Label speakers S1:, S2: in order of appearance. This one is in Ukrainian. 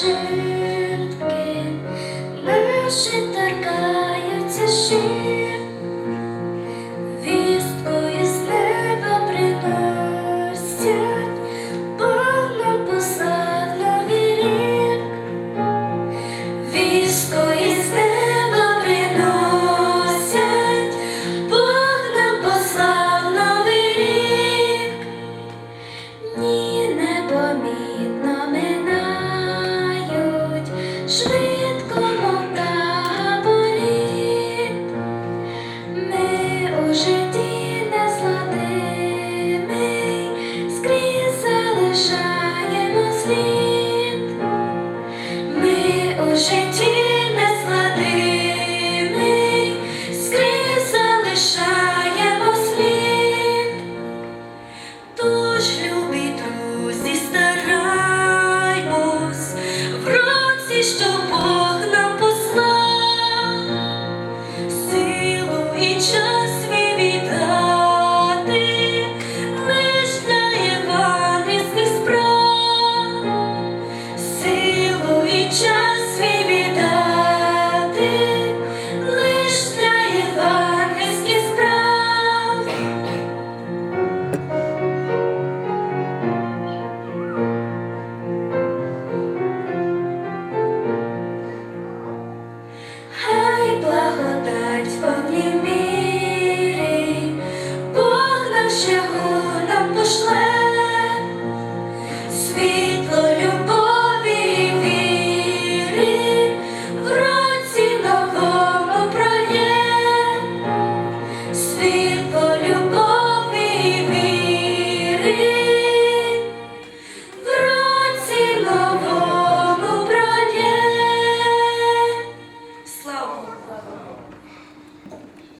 S1: житки, наші торкаються шир, вісткою з неба приносять, повно посад новий рік, вісткою з неба приносять, повно посад новий. Швидко мов політ. Ми у житті незладимий, скрізь залишаємо слід. Що Бог нам послав, силу і час свій віддати лиш для євангельських справ, силу і час 是乎